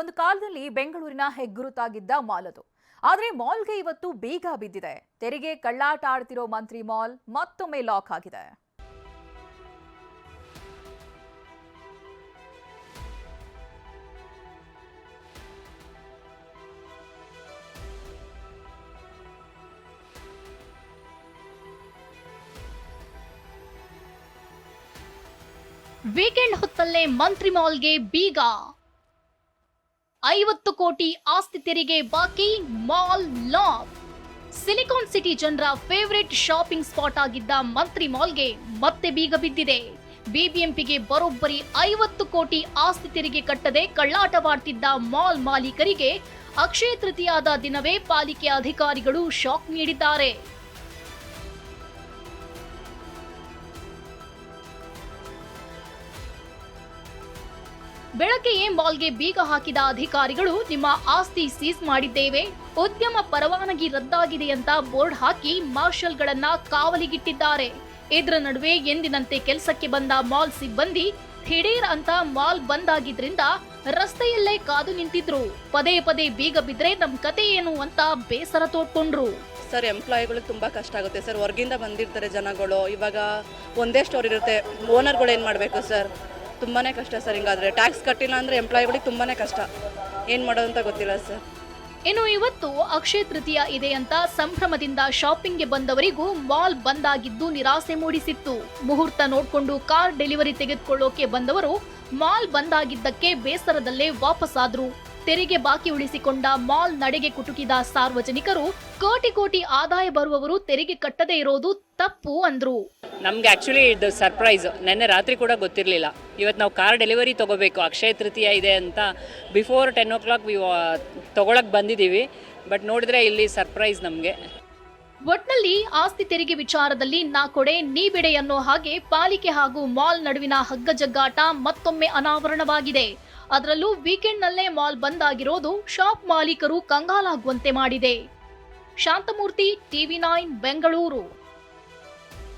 ಒಂದು ಕಾಲದಲ್ಲಿ ಬೆಂಗಳೂರಿನ ಹೆಗ್ಗುರುತಾಗಿದ್ದ ಮಾಲ್ ಅದು. ಆದರೆ ಮಾಲ್ಗೆ ಇವತ್ತು ಬೀಗ ಬಿದ್ದಿದೆ. ತೆರಿಗೆ ಕಳ್ಳಾಟ ಆಡ್ತಿರೋ ಮಂತ್ರಿ ಮಾಲ್ ಮತ್ತೊಮ್ಮೆ ಲಾಕ್ ಆಗಿದೆ. ವೀಕೆಂಡ್ ಹೊತ್ತಲ್ಲೇ ಮಂತ್ರಿ ಮಾಲ್ಗೆ ಬೀಗ. ಐವತ್ತು ಕೋಟಿ ಆಸ್ತಿ ತೆರಿಗೆ ಬಾಕಿ ಮಾಲ್ ಲಾಕ್ ಸಿಲಿಕಾನ್ ಸಿಟಿ ಜನರ ಫೇವರೇಟ್ ಶಾಪಿಂಗ್ ಸ್ಪಾಟ್ ಆಗಿದ್ದ ಮಂತ್ರಿ ಮಾಲ್ಗೆ ಮತ್ತೆ ಬೀಗ ಬಿದ್ದಿದೆ. ಬಿಬಿಎಂಪಿಗೆ ಬರೋಬ್ಬರಿ ಐವತ್ತು ಕೋಟಿ ಆಸ್ತಿ ತೆರಿಗೆ ಕಟ್ಟದೆ ಕಳ್ಳಾಟವಾಡ್ತಿದ್ದ ಮಾಲ್ ಮಾಲೀಕರಿಗೆ ಅಕ್ಷಯ ತೃತೀಯಾದ ದಿನವೇ ಪಾಲಿಕೆ ಅಧಿಕಾರಿಗಳು ಶಾಕ್ ನೀಡಿದ್ದಾರೆ. ಬೆಳಗ್ಗೆಯೇ ಮಾಲ್ಗೆ ಬೀಗ ಹಾಕಿದ ಅಧಿಕಾರಿಗಳು ನಿಮ್ಮ ಆಸ್ತಿ ಸೀಸ್ ಮಾಡಿದ್ದೇವೆ. ಉದ್ಯಮ ಪರವಾನಗಿ ರದ್ದಾಗಿದೆ ಅಂತ ಬೋರ್ಡ್ ಹಾಕಿ ಮಾರ್ಷಲ್ಗಳನ್ನ ಕಾವಲಿಗಿಟ್ಟಿದ್ದಾರೆ. ಇದರ ನಡುವೆ ಎಂದಿನಂತೆ ಕೆಲಸಕ್ಕೆ ಬಂದ ಮಾಲ್ ಸಿಬ್ಬಂದಿ ಥಿಡೀರ್ ಅಂತ ಮಾಲ್ ಬಂದ್ ಆಗಿದ್ರಿಂದ ರಸ್ತೆಯಲ್ಲೇ ಕಾದು ನಿಂತಿದ್ರು. ಪದೇ ಪದೇ ಬೀಗ ಬಿದ್ರೆ ನಮ್ ಕತೆ ಏನು ಅಂತ ಬೇಸರ ತೋಡ್ಕೊಂಡ್ರು ಸರ್ ಎಂಪ್ಲಾಯಿಗಳಿಗೆ ತುಂಬ ಕಷ್ಟ ಆಗುತ್ತೆ ಸರ್. ಹೊರಗಿಂದ ಬಂದಿರ್ತಾರೆ ಜನಗಳು. ಇವಾಗ ಒಂದೇ ಸ್ಟೋರ್ ಇರುತ್ತೆ. ಓನರ್ಗಳು ಏನು ಮಾಡಬೇಕು ಸರ್? ತುಂಬಾ ಕಷ್ಟ ಸರ್, ಹಿಂಗಾದ್ರೆ. ಟ್ಯಾಕ್ಸ್ ಕಟ್ಟಿಲ್ಲ ಅಂದರೆ ಎಂಪ್ಲಾಯಿಗಳಿಗೆ ತುಂಬಾ ಕಷ್ಟ. ಏನು ಮಾಡೋದು ಅಂತ ಗೊತ್ತಿಲ್ಲ ಸರ್. ಇನ್ನು ಇವತ್ತು ಅಕ್ಷಯ ತೃತೀಯ ಇದೆ ಅಂತ ಸಂಭ್ರಮದಿಂದ ಶಾಪಿಂಗ್ಗೆ ಬಂದವರಿಗೂ ಮಾಲ್ ಬಂದ್ ಆಗಿದ್ದು ನಿರಾಸೆ ಮೂಡಿಸಿತ್ತು. ಮುಹೂರ್ತ ನೋಡಿಕೊಂಡು ಕಾರ್ ಡೆಲಿವರಿ ತೆಗೆದುಕೊಳ್ಳೋಕೆ ಬಂದವರು ಮಾಲ್ ಬಂದ್ ಆಗಿದ್ದಕ್ಕೆ ಬೇಸರದಲ್ಲೇ ವಾಪಸ್ಸಾದ್ರು. ತೆರಿಗೆ ಬಾಕಿ ಉಳಿಸಿಕೊಂಡ ಮಾಲ್ ನಡೆಗೆ ಕುಟುಕಿದ ಸಾರ್ವಜನಿಕರು ಕೋಟಿ ಕೋಟಿ ಆದಾಯ ಬರುವವರು ತೆರಿಗೆ ಕಟ್ಟದೇ ಇರೋದು ತಪ್ಪು ಅಂದ್ರು. ನಮ್ಗೆ ಆಕ್ಚುಲಿ ಇದು ಸರ್ಪ್ರೈಸ್ ನೆನ್ನೆ ರಾತ್ರಿ ಕೂಡ ಗೊತ್ತಿರಲಿಲ್ಲ. ಇವತ್ತು ನಾವು ಕಾರ್ ಡೆಲಿವರಿ ತಗೋಬೇಕು ಅಕ್ಷಯ ತೃತೀಯ ಇದೆ ಅಂತ ಬಿಫೋರ್ ಟೆನ್ ಓ ಕ್ಲಾಕ್ ತೊಗೊಳಕ್ಕೆ ಬಂದಿದ್ದೀವಿ ಬಟ್ ನೋಡಿದ್ರೆ ಇಲ್ಲಿ ಸರ್ಪ್ರೈಸ್ ನಮಗೆ. ಒಟ್ನಲ್ಲಿ ಆಸ್ತಿ ತೆರಿಗೆ ವಿಚಾರದಲ್ಲಿ ನಾ ಕೊಡೆ ನೀ ಬಿಡೆ ಅನ್ನೋ ಹಾಗೆ ಪಾಲಿಕೆ ಹಾಗೂ ಮಾಲ್ ನಡುವಿನ ಹಗ್ಗಜಗ್ಗಾಟ ಮತ್ತೊಮ್ಮೆ ಅನಾವರಣವಾಗಿದೆ. ಅದರಲ್ಲೂ ವೀಕೆಂಡ್ನಲ್ಲೇ ಮಾಲ್ ಬಂದ್ ಆಗಿರೋದು ಶಾಪ್ ಮಾಲೀಕರು ಕಂಗಾಲಾಗುವಂತೆ ಮಾಡಿದೆ. Shanthamurthy TV nine Bengaluru.